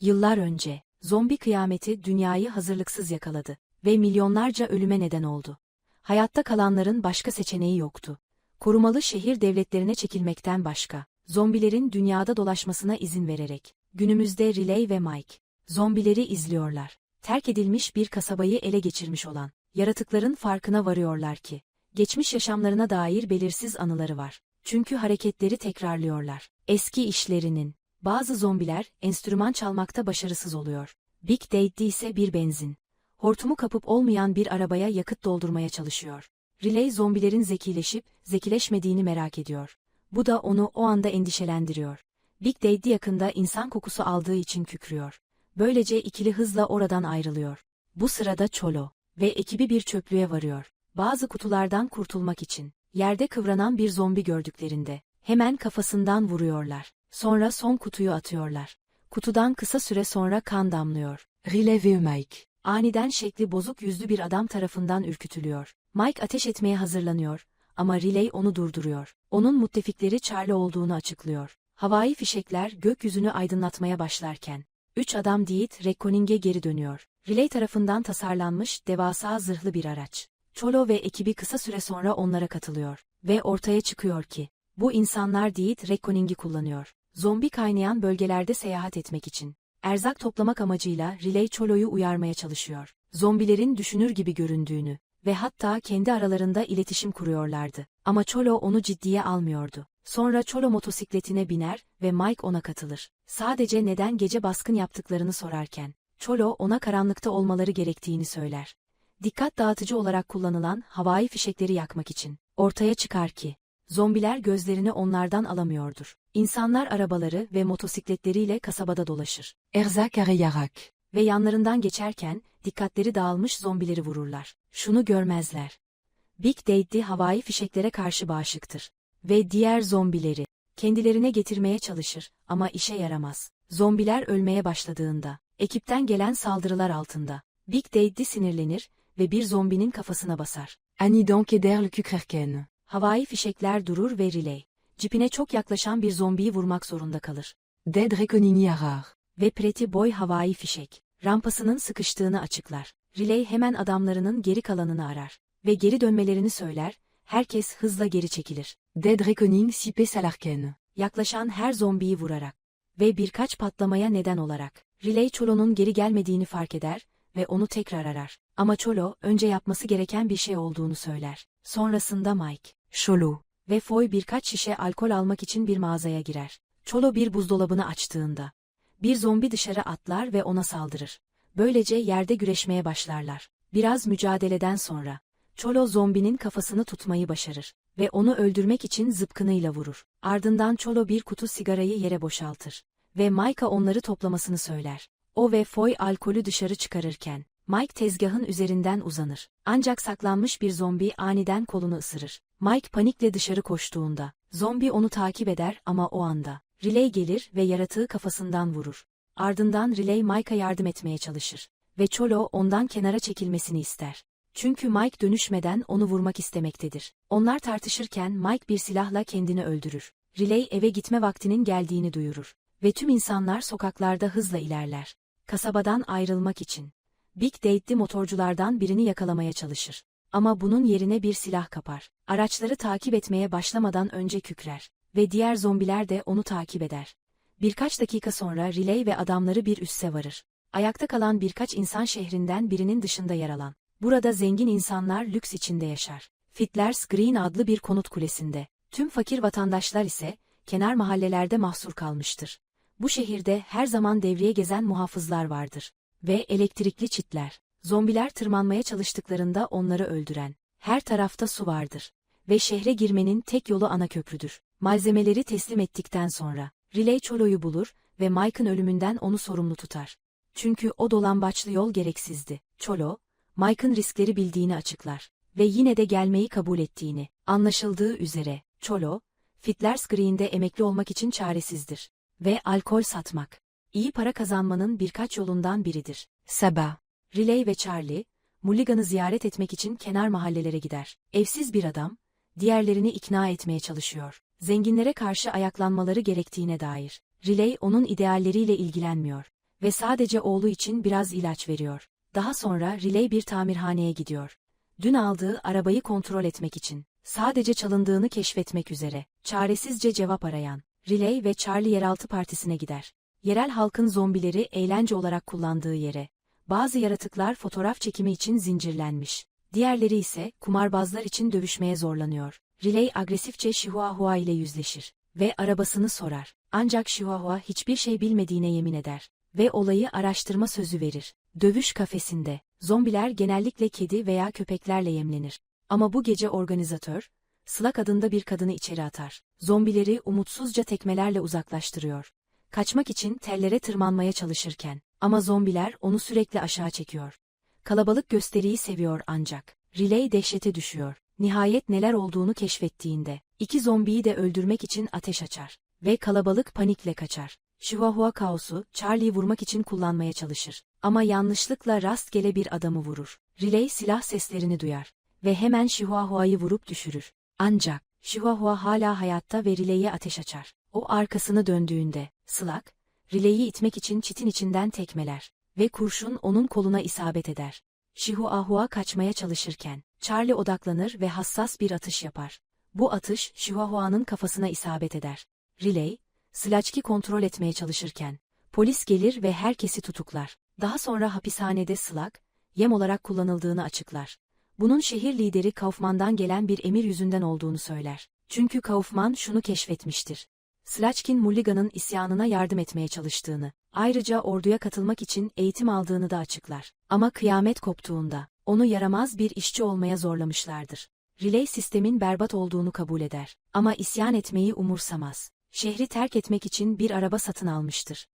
Yıllar önce, zombi kıyameti dünyayı hazırlıksız yakaladı ve milyonlarca ölüme neden oldu. Hayatta kalanların başka seçeneği yoktu. Korumalı şehir devletlerine çekilmekten başka, zombilerin dünyada dolaşmasına izin vererek, günümüzde Riley ve Mike, zombileri izliyorlar. Terk edilmiş bir kasabayı ele geçirmiş olan, yaratıkların farkına varıyorlar ki, geçmiş yaşamlarına dair belirsiz anıları var. Çünkü hareketleri tekrarlıyorlar. Eski işlerinin, bazı zombiler enstrüman çalmakta başarısız oluyor. Big Daddy ise bir benzin. Hortumu kapıp olmayan bir arabaya yakıt doldurmaya çalışıyor. Riley zombilerin zekileşip zekileşmediğini merak ediyor. Bu da onu o anda endişelendiriyor. Big Daddy yakında insan kokusu aldığı için kükrüyor. Böylece ikili hızla oradan ayrılıyor. Bu sırada Çolo ve ekibi bir çöplüğe varıyor. Bazı kutulardan kurtulmak için yerde kıvranan bir zombi gördüklerinde hemen kafasından vuruyorlar. Sonra son kutuyu atıyorlar. Kutudan kısa süre sonra kan damlıyor. Riley ve Mike. Aniden şekli bozuk yüzlü bir adam tarafından ürkütülüyor. Mike ateş etmeye hazırlanıyor ama Riley onu durduruyor. Onun müttefikleri Charlie olduğunu açıklıyor. Havai fişekler gökyüzünü aydınlatmaya başlarken, üç adam Deed Reckoning'e geri dönüyor. Riley tarafından tasarlanmış devasa zırhlı bir araç. Cholo ve ekibi kısa süre sonra onlara katılıyor ve ortaya çıkıyor ki, bu insanlar Deed Reckoning'i kullanıyor. Zombi kaynayan bölgelerde seyahat etmek için. Erzak toplamak amacıyla Riley Cholo'yu uyarmaya çalışıyor. Zombilerin düşünür gibi göründüğünü ve hatta kendi aralarında iletişim kuruyorlardı. Ama Cholo onu ciddiye almıyordu. Sonra Cholo motosikletine biner ve Mike ona katılır. Sadece neden gece baskın yaptıklarını sorarken, Cholo ona karanlıkta olmaları gerektiğini söyler. Dikkat dağıtıcı olarak kullanılan havai fişekleri yakmak için. Ortaya çıkar ki, zombiler gözlerini onlardan alamıyordur. İnsanlar arabaları ve motosikletleriyle kasabada dolaşır Erzak arayarak. ve yanlarından geçerken dikkatleri dağılmış zombileri vururlar. Şunu görmezler. Big Daddy havai fişeklere karşı bağışıktır ve diğer zombileri kendilerine getirmeye çalışır ama işe yaramaz. Zombiler ölmeye başladığında, ekipten gelen saldırılar altında, Big Daddy sinirlenir ve bir zombinin kafasına basar. Annie donc le kükrerken. Havai fişekler durur ve Riley, cipine çok yaklaşan bir zombiyi vurmak zorunda kalır. Dead Reckoning'i arar. Ve Pretty Boy havai fişek, rampasının sıkıştığını açıklar. Riley hemen adamlarının geri kalanını arar ve geri dönmelerini söyler, herkes hızla geri çekilir. Dead Reckoning sipe salarken. Yaklaşan her zombiyi vurarak ve birkaç patlamaya neden olarak. Riley Cholo'nun geri gelmediğini fark eder ve onu tekrar arar. Ama Cholo önce yapması gereken bir şey olduğunu söyler. Sonrasında Mike, Cholo. ve Foy birkaç şişe alkol almak için bir mağazaya girer. Cholo bir buzdolabını açtığında, bir zombi dışarı atlar ve ona saldırır. Böylece yerde güreşmeye başlarlar. Biraz mücadeleden sonra, Cholo zombinin kafasını tutmayı başarır ve onu öldürmek için zıpkınıyla vurur. Ardından Cholo bir kutu sigarayı yere boşaltır ve Mike'a onları toplamasını söyler. O ve Foy alkolü dışarı çıkarırken, Mike tezgahın üzerinden uzanır. Ancak saklanmış bir zombi aniden kolunu ısırır. Mike panikle dışarı koştuğunda, zombi onu takip eder ama o anda, Riley gelir ve yaratığı kafasından vurur. Ardından Riley Mike'a yardım etmeye çalışır ve Cholo ondan kenara çekilmesini ister. Çünkü Mike dönüşmeden onu vurmak istemektedir. Onlar tartışırken Mike bir silahla kendini öldürür. Riley eve gitme vaktinin geldiğini duyurur ve tüm insanlar sokaklarda hızla ilerler. Kasabadan ayrılmak için. Big Daddy motorculardan birini yakalamaya çalışır. Ama bunun yerine bir silah kapar. Araçları takip etmeye başlamadan önce kükrer ve diğer zombiler de onu takip eder. Birkaç dakika sonra Riley ve adamları bir üsse varır. Ayakta kalan birkaç insan şehrinden birinin dışında yer alan. Burada zengin insanlar lüks içinde yaşar. Fiddler's Green adlı bir konut kulesinde. Tüm fakir vatandaşlar ise kenar mahallelerde mahsur kalmıştır. Bu şehirde her zaman devreye gezen muhafızlar vardır. Ve elektrikli çitler. Zombiler tırmanmaya çalıştıklarında onları öldüren. Her tarafta su vardır. Ve şehre girmenin tek yolu ana köprüdür. Malzemeleri teslim ettikten sonra, Riley Cholo'yu bulur ve Mike'ın ölümünden onu sorumlu tutar. Çünkü o dolambaçlı yol gereksizdi. Cholo, Mike'ın riskleri bildiğini açıklar ve yine de gelmeyi kabul ettiğini. Anlaşıldığı üzere, Cholo, Fiddler's Green'de emekli olmak için çaresizdir ve alkol satmak. iyi para kazanmanın birkaç yolundan biridir. Sabah. Riley ve Charlie, Mulligan'ı ziyaret etmek için kenar mahallelere gider. Evsiz bir adam, diğerlerini ikna etmeye çalışıyor. Zenginlere karşı ayaklanmaları gerektiğine dair. Riley onun idealleriyle ilgilenmiyor ve sadece oğlu için biraz ilaç veriyor. Daha sonra Riley bir tamirhaneye gidiyor. Dün aldığı arabayı kontrol etmek için, sadece çalındığını keşfetmek üzere, çaresizce cevap arayan, Riley ve Charlie yeraltı partisine gider. Yerel halkın zombileri eğlence olarak kullandığı yere, bazı yaratıklar fotoğraf çekimi için zincirlenmiş. Diğerleri ise kumarbazlar için dövüşmeye zorlanıyor. Riley agresifçe Chihuahua ile yüzleşir ve arabasını sorar. Ancak Chihuahua hiçbir şey bilmediğine yemin eder ve olayı araştırma sözü verir. Dövüş kafesinde, zombiler genellikle kedi veya köpeklerle yemlenir. Ama bu gece organizatör, Slak adında bir kadını içeri atar. Zombileri umutsuzca tekmelerle uzaklaştırıyor. Kaçmak için tellere tırmanmaya çalışırken, ama zombiler onu sürekli aşağı çekiyor. Kalabalık gösteriyi seviyor ancak. Riley dehşete düşüyor. Nihayet neler olduğunu keşfettiğinde, iki zombiyi de öldürmek için ateş açar. Ve kalabalık panikle kaçar. Chihuahua kaosu, Charlie'yi vurmak için kullanmaya çalışır. Ama yanlışlıkla rastgele bir adamı vurur. Riley silah seslerini duyar. Ve hemen Chihuahua'yı vurup düşürür. Ancak, Chihuahua hala hayatta ve Riley'e ateş açar. O arkasını döndüğünde, Slak, Riley'i itmek için çitin içinden tekmeler ve kurşun onun koluna isabet eder. Chihuahua kaçmaya çalışırken, Charlie odaklanır ve hassas bir atış yapar. Bu atış, Chihuahua'nın kafasına isabet eder. Riley, Slaçki kontrol etmeye çalışırken, polis gelir ve herkesi tutuklar. Daha sonra hapishanede Slak, yem olarak kullanıldığını açıklar. Bunun şehir lideri Kaufman'dan gelen bir emir yüzünden olduğunu söyler. Çünkü Kaufman şunu keşfetmiştir. Slaçkin Mulligan'ın isyanına yardım etmeye çalıştığını, ayrıca orduya katılmak için eğitim aldığını da açıklar. Ama kıyamet koptuğunda, onu yaramaz bir işçi olmaya zorlamışlardır. Relay sistemin berbat olduğunu kabul eder. Ama isyan etmeyi umursamaz. Şehri terk etmek için bir araba satın almıştır.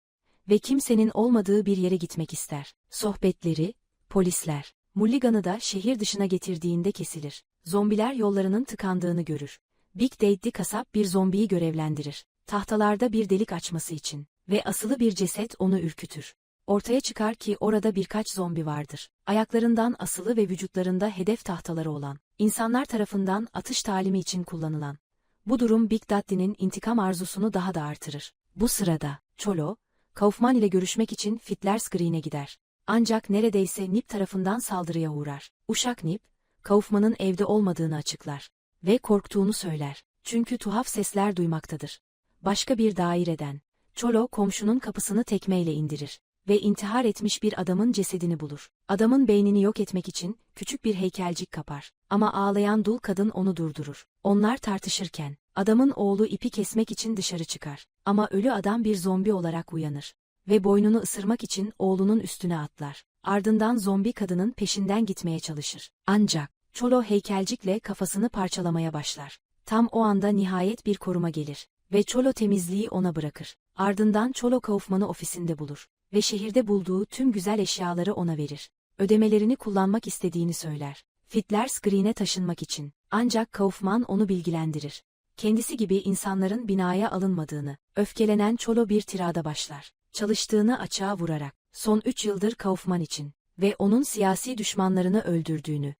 Ve kimsenin olmadığı bir yere gitmek ister. Sohbetleri, polisler, Mulligan'ı da şehir dışına getirdiğinde kesilir. Zombiler yollarının tıkandığını görür. Big Daddy kasap bir zombiyi görevlendirir. Tahtalarda bir delik açması için ve asılı bir ceset onu ürkütür. Ortaya çıkar ki orada birkaç zombi vardır. Ayaklarından asılı ve vücutlarında hedef tahtaları olan, insanlar tarafından atış talimi için kullanılan. Bu durum Big Daddy'nin intikam arzusunu daha da artırır. Bu sırada, Cholo, Kaufman ile görüşmek için Fiddler's Green'e gider. Ancak neredeyse Nip tarafından saldırıya uğrar. Uşak Nip, Kaufman'ın evde olmadığını açıklar ve korktuğunu söyler. Çünkü tuhaf sesler duymaktadır. Başka bir daireden, Çolo komşunun kapısını tekmeyle indirir ve intihar etmiş bir adamın cesedini bulur. Adamın beynini yok etmek için küçük bir heykelcik kapar. Ama ağlayan dul kadın onu durdurur. Onlar tartışırken, adamın oğlu ipi kesmek için dışarı çıkar. Ama ölü adam bir zombi olarak uyanır. Ve boynunu ısırmak için oğlunun üstüne atlar. Ardından zombi kadının peşinden gitmeye çalışır. Ancak, Çolo heykelcikle kafasını parçalamaya başlar. Tam o anda nihayet bir koruma gelir ve Çolo temizliği ona bırakır. Ardından Çolo Kaufman'ı ofisinde bulur ve şehirde bulduğu tüm güzel eşyaları ona verir. Ödemelerini kullanmak istediğini söyler. Fiddler's Green'e taşınmak için. Ancak Kaufman onu bilgilendirir. Kendisi gibi insanların binaya alınmadığını, öfkelenen Çolo bir tirada başlar. Çalıştığını açığa vurarak, son üç yıldır Kaufman için ve onun siyasi düşmanlarını öldürdüğünü,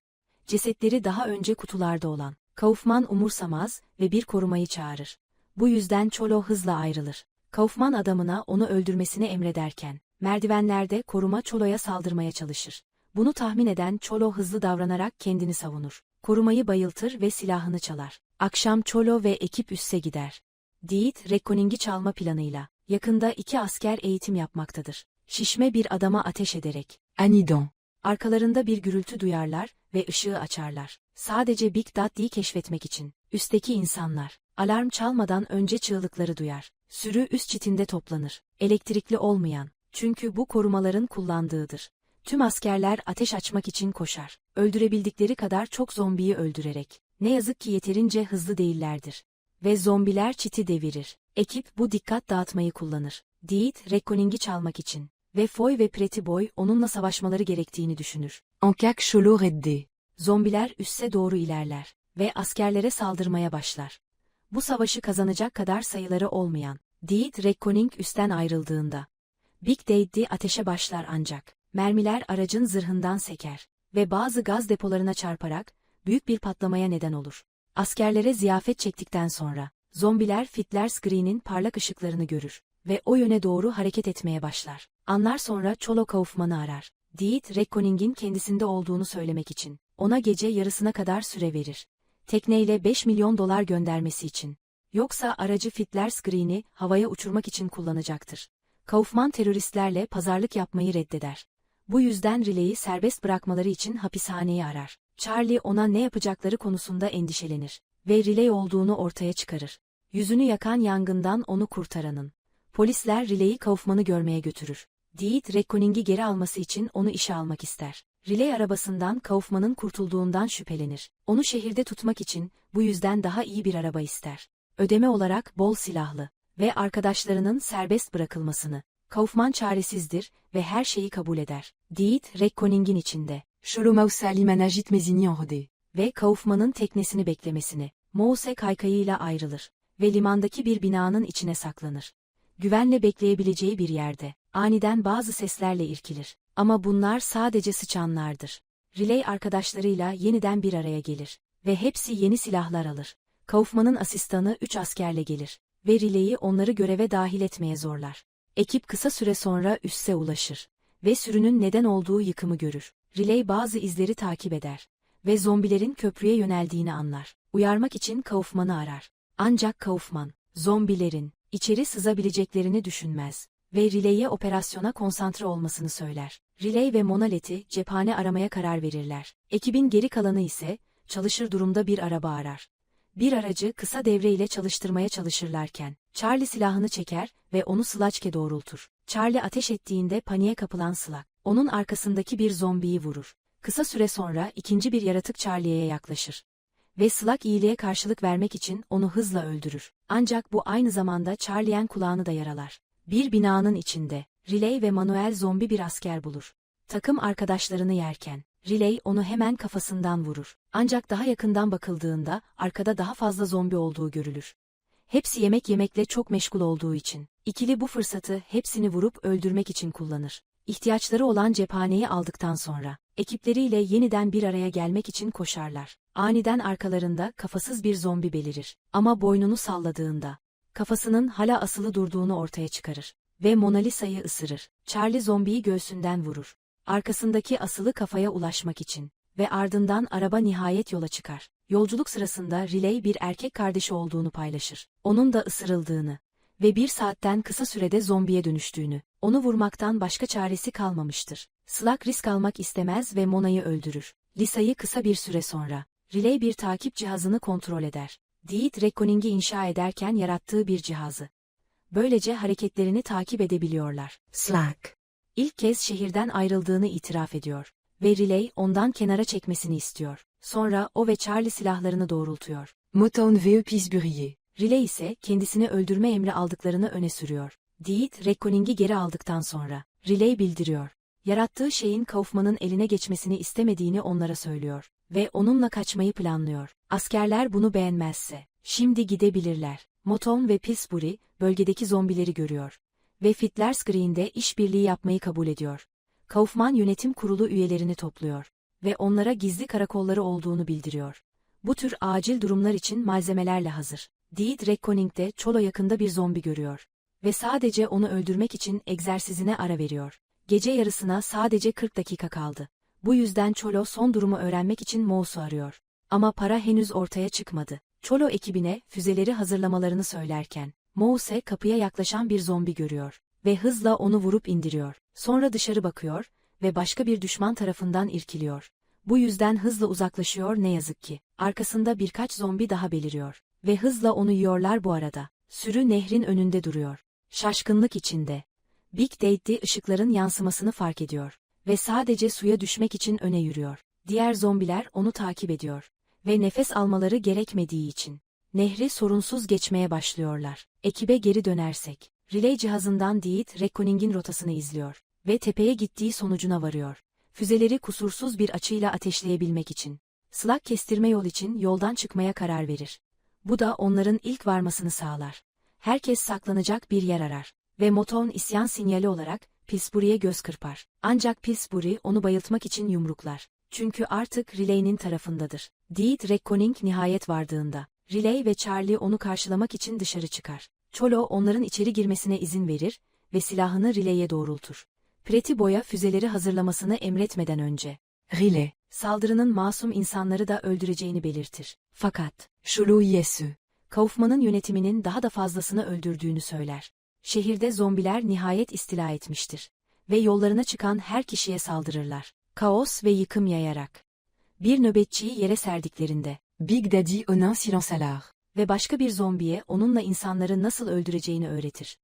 cesetleri daha önce kutularda olan, Kaufman umursamaz ve bir korumayı çağırır. Bu yüzden Çolo hızla ayrılır. Kaufman adamına onu öldürmesini emrederken, merdivenlerde koruma Çolo'ya saldırmaya çalışır. Bunu tahmin eden Çolo hızlı davranarak kendini savunur. Korumayı bayıltır ve silahını çalar. Akşam Çolo ve ekip üsse gider. Deed, Reckoning'i çalma planıyla, yakında iki asker eğitim yapmaktadır. Şişme bir adama ateş ederek. Anidan. Arkalarında bir gürültü duyarlar ve ışığı açarlar. Sadece Big Daddy'yi keşfetmek için. Üstteki insanlar, alarm çalmadan önce çığlıkları duyar. Sürü üst çitinde toplanır. Elektrikli olmayan, çünkü bu korumaların kullandığıdır. Tüm askerler ateş açmak için koşar. Öldürebildikleri kadar çok zombiyi öldürerek. Ne yazık ki yeterince hızlı değillerdir. Ve zombiler çiti devirir. Ekip bu dikkat dağıtmayı kullanır. Deed, Reckoning'i çalmak için. Ve Foy ve Pretty Boy onunla savaşmaları gerektiğini düşünür. En cas Cholo redde. Zombiler üsse doğru ilerler ve askerlere saldırmaya başlar. Bu savaşı kazanacak kadar sayıları olmayan, Deed Reckoning üstten ayrıldığında, Big Daddy ateşe başlar ancak, mermiler aracın zırhından seker ve bazı gaz depolarına çarparak, büyük bir patlamaya neden olur. Askerlere ziyafet çektikten sonra, zombiler Fiddler's Green'in parlak ışıklarını görür ve o yöne doğru hareket etmeye başlar. Anlar sonra Çolo Kaufman'ı arar. Diet Reckoning'in kendisinde olduğunu söylemek için. Ona gece yarısına kadar süre verir. Tekneyle 5 milyon dolar göndermesi için. Yoksa aracı Fitler Screen'i havaya uçurmak için kullanacaktır. Kaufman teröristlerle pazarlık yapmayı reddeder. Bu yüzden Riley'i serbest bırakmaları için hapishaneyi arar. Charlie ona ne yapacakları konusunda endişelenir ve Riley olduğunu ortaya çıkarır. Yüzünü yakan yangından onu kurtaranın. Polisler Riley'i Kaufman'ı görmeye götürür. Diet Reckoning'i geri alması için onu işe almak ister. Riley arabasından Kaufman'ın kurtulduğundan şüphelenir. Onu şehirde tutmak için bu yüzden daha iyi bir araba ister. Ödeme olarak bol silahlı ve arkadaşlarının serbest bırakılmasını. Kaufman çaresizdir ve her şeyi kabul eder. Diet Reckoning'in içinde Cholo Mausa Limanajit Mezini Enrodé. ve Kaufman'ın teknesini beklemesini. Mouse kaykayıyla ayrılır ve limandaki bir binanın içine saklanır. Güvenle bekleyebileceği bir yerde. Aniden bazı seslerle irkilir. Ama bunlar sadece sıçanlardır. Riley arkadaşlarıyla yeniden bir araya gelir ve hepsi yeni silahlar alır. Kaufman'ın asistanı üç askerle gelir ve Riley'i onları göreve dahil etmeye zorlar. Ekip kısa süre sonra üsse ulaşır ve sürünün neden olduğu yıkımı görür. Riley bazı izleri takip eder ve zombilerin köprüye yöneldiğini anlar. Uyarmak için Kaufman'ı arar. Ancak Kaufman, zombilerin içeri sızabileceklerini düşünmez ve Riley'e operasyona konsantre olmasını söyler. Riley ve Monaleth'i cephane aramaya karar verirler. Ekibin geri kalanı ise çalışır durumda bir araba arar. Bir aracı kısa devre ile çalıştırmaya çalışırlarken, Charlie silahını çeker ve onu Slaçke doğrultur. Charlie ateş ettiğinde paniğe kapılan Slak, onun arkasındaki bir zombiyi vurur. Kısa süre sonra ikinci bir yaratık Charlie'ye yaklaşır. Ve Slak iyiliğe karşılık vermek için onu hızla öldürür. Ancak bu aynı zamanda Charlie'en kulağını da yaralar. Bir binanın içinde, Riley ve Manuel zombi bir asker bulur. Takım arkadaşlarını yerken, Riley onu hemen kafasından vurur. Ancak daha yakından bakıldığında arkada daha fazla zombi olduğu görülür. Hepsi yemek yemekle çok meşgul olduğu için. İkili bu fırsatı hepsini vurup öldürmek için kullanır. İhtiyaçları olan cephaneyi aldıktan sonra, ekipleriyle yeniden bir araya gelmek için koşarlar. Aniden arkalarında kafasız bir zombi belirir. Ama boynunu salladığında, kafasının hala asılı durduğunu ortaya çıkarır. Ve Mona Lisa'yı ısırır. Charlie zombiyi göğsünden vurur. Arkasındaki asılı kafaya ulaşmak için. Ve ardından araba nihayet yola çıkar. Yolculuk sırasında Riley bir erkek kardeşi olduğunu paylaşır. Onun da ısırıldığını ve bir saatten kısa sürede zombiye dönüştüğünü, onu vurmaktan başka çaresi kalmamıştır. Slak risk almak istemez ve Mona'yı öldürür. Lisa'yı kısa bir süre sonra, Riley bir takip cihazını kontrol eder. Deed Reckoning'i inşa ederken yarattığı bir cihazı. Böylece hareketlerini takip edebiliyorlar. Slack. İlk kez şehirden ayrıldığını itiraf ediyor ve Riley ondan kenara çekmesini istiyor. Sonra o ve Charlie silahlarını doğrultuyor. Motown VE Pisburyé. Riley ise kendisini öldürme emri aldıklarını öne sürüyor. Deed Reckoning'i geri aldıktan sonra, Riley bildiriyor. Yarattığı şeyin Kaufman'ın eline geçmesini istemediğini onlara söylüyor ve onunla kaçmayı planlıyor. Askerler bunu beğenmezse, şimdi gidebilirler. Moton ve Pillsbury, bölgedeki zombileri görüyor ve Fitler Screen'de işbirliği yapmayı kabul ediyor. Kaufman yönetim kurulu üyelerini topluyor ve onlara gizli karakolları olduğunu bildiriyor. Bu tür acil durumlar için malzemelerle hazır. Deed Reckoning'de Çolo yakında bir zombi görüyor ve sadece onu öldürmek için egzersizine ara veriyor. Gece yarısına sadece 40 dakika kaldı. Bu yüzden Çolo son durumu öğrenmek için Mouse'u arıyor. Ama para henüz ortaya çıkmadı. Çolo ekibine füzeleri hazırlamalarını söylerken, Mouse kapıya yaklaşan bir zombi görüyor ve hızla onu vurup indiriyor. Sonra dışarı bakıyor ve başka bir düşman tarafından irkiliyor. Bu yüzden hızla uzaklaşıyor ne yazık ki. Arkasında birkaç zombi daha beliriyor ve hızla onu yiyorlar bu arada. Sürü nehrin önünde duruyor. Şaşkınlık içinde. Big Daddy ışıkların yansımasını fark ediyor ve sadece suya düşmek için öne yürüyor. Diğer zombiler onu takip ediyor ve nefes almaları gerekmediği için nehri sorunsuz geçmeye başlıyorlar. Ekibe geri dönersek, relay cihazından Deed Reckoning'in rotasını izliyor ve tepeye gittiği sonucuna varıyor. Füzeleri kusursuz bir açıyla ateşleyebilmek için. Slug kestirme yol için yoldan çıkmaya karar verir. Bu da onların ilk varmasını sağlar. Herkes saklanacak bir yer arar ve Moton isyan sinyali olarak Pillsbury'e göz kırpar. Ancak Pillsbury onu bayıltmak için yumruklar. Çünkü artık Relay'nin tarafındadır. Deed Reckoning nihayet vardığında, Relay ve Charlie onu karşılamak için dışarı çıkar. Cholo onların içeri girmesine izin verir ve silahını Riley'e doğrultur. Pretty Boy'a füzeleri hazırlamasını emretmeden önce, Riley. saldırının masum insanları da öldüreceğini belirtir. Fakat, Cholo ISE. Kaufman'ın yönetiminin daha da fazlasını öldürdüğünü söyler. Şehirde zombiler nihayet istila etmiştir. Ve yollarına çıkan her kişiye saldırırlar. Kaos ve yıkım yayarak. Bir nöbetçiyi yere serdiklerinde Big Daddy Onin Silensalar. ve başka bir zombiye onunla insanları nasıl öldüreceğini öğretir.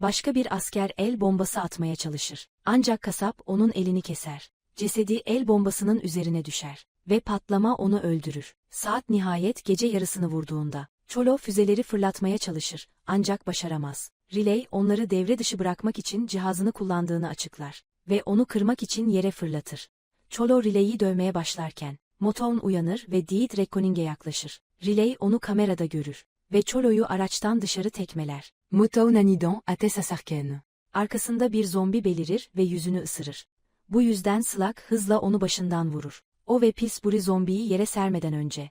Başka bir asker el bombası atmaya çalışır. Ancak kasap onun elini keser. Cesedi el bombasının üzerine düşer ve patlama onu öldürür. Saat nihayet gece yarısını vurduğunda Çolo füzeleri fırlatmaya çalışır ancak başaramaz. Relay onları devre dışı bırakmak için cihazını kullandığını açıklar ve onu kırmak için yere fırlatır. Çolo Relay'i dövmeye başlarken Motown uyanır ve Deed Reckoning'e yaklaşır. Relay onu kamerada görür ve Çolo'yu araçtan dışarı tekmeler. Motown Anidan Ates Asarken. Arkasında bir zombi belirir ve yüzünü ısırır. Bu yüzden Slug hızla onu başından vurur. O ve Pillsbury zombiyi yere sermeden önce.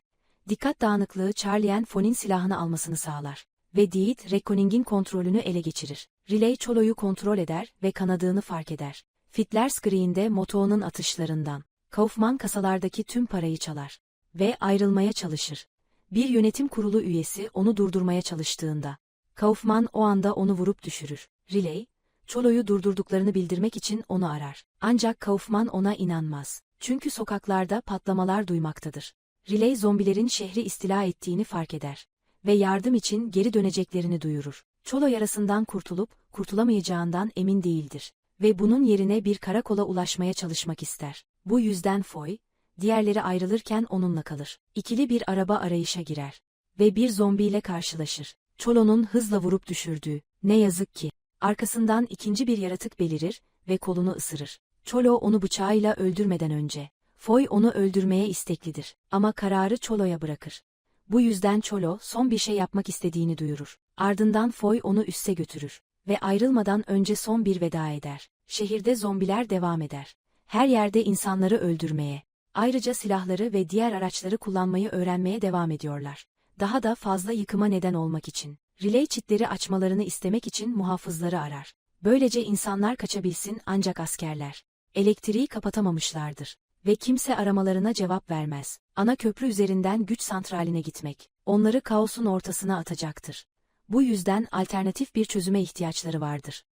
Dikkat dağınıklığı Charlie Fon'in silahını almasını sağlar. Ve Deed, Reckoning'in kontrolünü ele geçirir. Relay Cholo'yu kontrol eder ve kanadığını fark eder. Fitler Screen'de Moto'nun atışlarından. Kaufman kasalardaki tüm parayı çalar. Ve ayrılmaya çalışır. Bir yönetim kurulu üyesi onu durdurmaya çalıştığında. Kaufman o anda onu vurup düşürür. Relay, Çolo'yu durdurduklarını bildirmek için onu arar. Ancak Kaufman ona inanmaz. Çünkü sokaklarda patlamalar duymaktadır. Relay zombilerin şehri istila ettiğini fark eder. Ve yardım için geri döneceklerini duyurur. Çolo yarasından kurtulup, kurtulamayacağından emin değildir. Ve bunun yerine bir karakola ulaşmaya çalışmak ister. Bu yüzden Foy, diğerleri ayrılırken onunla kalır. İkili bir araba arayışa girer. Ve bir zombiyle karşılaşır. Çolo'nun hızla vurup düşürdüğü, ne yazık ki, arkasından ikinci bir yaratık belirir ve kolunu ısırır. Çolo onu bıçağıyla öldürmeden önce. Foy onu öldürmeye isteklidir ama kararı Çolo'ya bırakır. Bu yüzden Çolo son bir şey yapmak istediğini duyurur. Ardından Foy onu üste götürür ve ayrılmadan önce son bir veda eder. Şehirde zombiler devam eder. Her yerde insanları öldürmeye, ayrıca silahları ve diğer araçları kullanmayı öğrenmeye devam ediyorlar. Daha da fazla yıkıma neden olmak için. Relay çitleri açmalarını istemek için muhafızları arar. Böylece insanlar kaçabilsin ancak askerler. Elektriği kapatamamışlardır. Ve kimse aramalarına cevap vermez. Ana köprü üzerinden güç santraline gitmek, onları kaosun ortasına atacaktır. Bu yüzden alternatif bir çözüme ihtiyaçları vardır.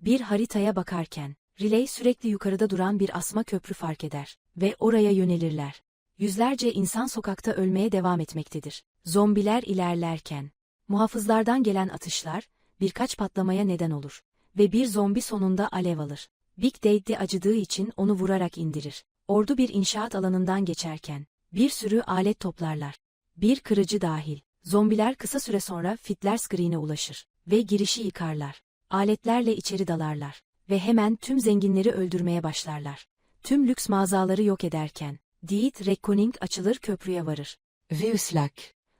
Bir haritaya bakarken, Relay sürekli yukarıda duran bir asma köprü fark eder ve oraya yönelirler. Yüzlerce insan sokakta ölmeye devam etmektedir. Zombiler ilerlerken, muhafızlardan gelen atışlar, birkaç patlamaya neden olur ve bir zombi sonunda alev alır. Big Daddy acıdığı için onu vurarak indirir. Ordu bir inşaat alanından geçerken, bir sürü alet toplarlar. Bir kırıcı dahil. Zombiler kısa süre sonra Fitler Screen'e ulaşır ve girişi yıkarlar. Aletlerle içeri dalarlar ve hemen tüm zenginleri öldürmeye başlarlar. Tüm lüks mağazaları yok ederken, Deed Reckoning açılır köprüye varır. Veuslak.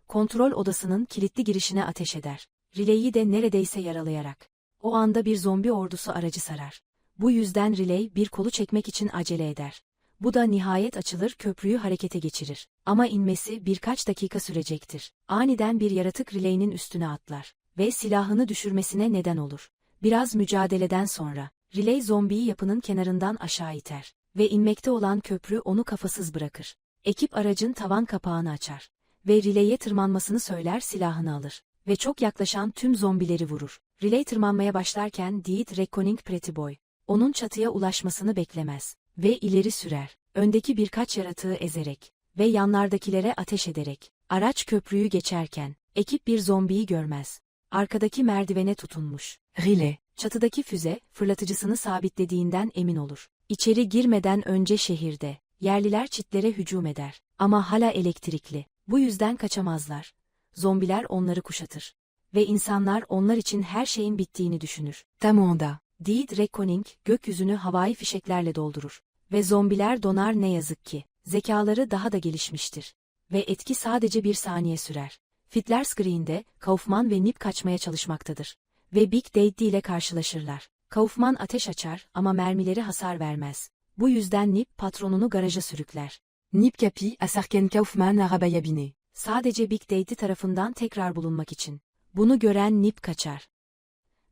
Kontrol odasının kilitli girişine ateş eder. Relay'i de neredeyse yaralayarak. O anda bir zombi ordusu aracı sarar. Bu yüzden Relay bir kolu çekmek için acele eder. Bu da nihayet açılır köprüyü harekete geçirir. Ama inmesi birkaç dakika sürecektir. Aniden bir yaratık Relay'nin üstüne atlar ve silahını düşürmesine neden olur. Biraz mücadeleden sonra, Relay zombiyi yapının kenarından aşağı iter ve inmekte olan köprü onu kafasız bırakır. Ekip aracın tavan kapağını açar ve Relay'e tırmanmasını söyler silahını alır ve çok yaklaşan tüm zombileri vurur. Relay tırmanmaya başlarken Deed Reckoning Pretty Boy, onun çatıya ulaşmasını beklemez ve ileri sürer. Öndeki birkaç yaratığı ezerek ve yanlardakilere ateş ederek. Araç köprüyü geçerken, ekip bir zombiyi görmez. Arkadaki merdivene tutunmuş. Relay. Çatıdaki füze, fırlatıcısını sabitlediğinden emin olur. İçeri girmeden önce şehirde, yerliler çitlere hücum eder. Ama hala elektrikli. Bu yüzden kaçamazlar. Zombiler onları kuşatır. Ve insanlar onlar için her şeyin bittiğini düşünür. Tamanda. Deed Reckoning, gökyüzünü havai fişeklerle doldurur. Ve zombiler donar ne yazık ki. Zekaları daha da gelişmiştir. Ve etki sadece bir saniye sürer. Fitler Screen'de, Kaufman ve Nip kaçmaya çalışmaktadır. Ve Big Daddy ile karşılaşırlar. Kaufman ateş açar ama mermileri hasar vermez. Bu yüzden Nip patronunu garaja sürükler. Nip Capi Asarken Kaufman Arabayabine. Sadece Big Daddy tarafından tekrar bulunmak için. Bunu gören Nip kaçar.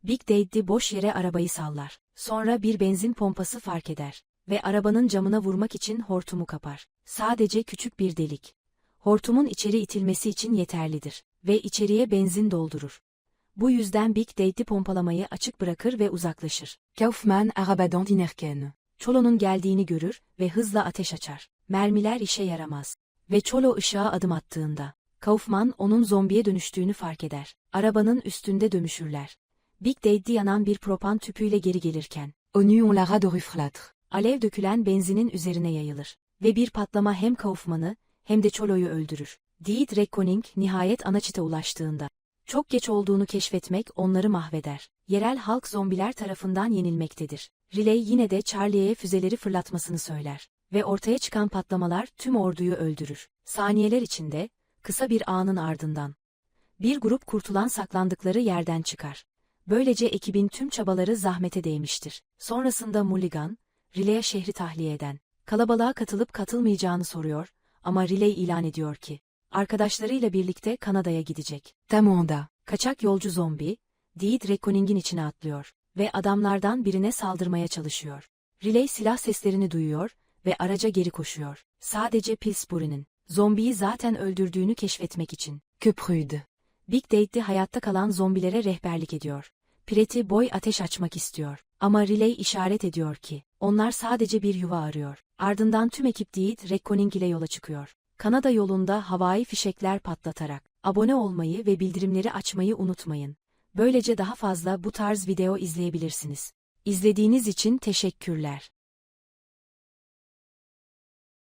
Big Daddy boş yere arabayı sallar. Sonra bir benzin pompası fark eder. Ve arabanın camına vurmak için hortumu kapar. Sadece küçük bir delik. Hortumun içeri itilmesi için yeterlidir. Ve içeriye benzin doldurur. Bu yüzden Big Daddy pompalamayı açık bırakır ve uzaklaşır. Kaufman arabadan dinerken. Çolo'nun geldiğini görür ve hızla ateş açar. Mermiler işe yaramaz. Ve Çolo ışığa adım attığında, Kaufman onun zombiye dönüştüğünü fark eder. Arabanın üstünde dönüşürler. Big Daddy yanan bir propan tüpüyle geri gelirken, ONU on lara de Rufflâtre. Alev dökülen benzinin üzerine yayılır. Ve bir patlama hem Kaufman'ı hem de Çolo'yu öldürür. Deed Reckoning nihayet Anaçit'e ulaştığında, çok geç olduğunu keşfetmek onları mahveder. Yerel halk zombiler tarafından yenilmektedir. Riley yine de Charlie'ye füzeleri fırlatmasını söyler. Ve ortaya çıkan patlamalar tüm orduyu öldürür. Saniyeler içinde, kısa bir anın ardından. Bir grup kurtulan saklandıkları yerden çıkar. Böylece ekibin tüm çabaları zahmete değmiştir. Sonrasında Mulligan, Riley'e şehri tahliye eden, kalabalığa katılıp katılmayacağını soruyor ama Riley ilan ediyor ki, arkadaşlarıyla birlikte Kanada'ya gidecek. Tamanda. Kaçak yolcu zombi, Deed Reckoning'in içine atlıyor ve adamlardan birine saldırmaya çalışıyor. Riley silah seslerini duyuyor ve araca geri koşuyor. Sadece Pillsbury'nin, zombiyi zaten öldürdüğünü keşfetmek için. Prude. Big Daddy hayatta kalan zombilere rehberlik ediyor. Pretty Boy ateş açmak istiyor. Ama Riley işaret ediyor ki, onlar sadece bir yuva arıyor. Ardından tüm ekip Deed Reckoning ile yola çıkıyor. Kanada yolunda havai fişekler patlatarak, abone olmayı ve bildirimleri açmayı unutmayın. Böylece daha fazla bu tarz video izleyebilirsiniz. İzlediğiniz için teşekkürler.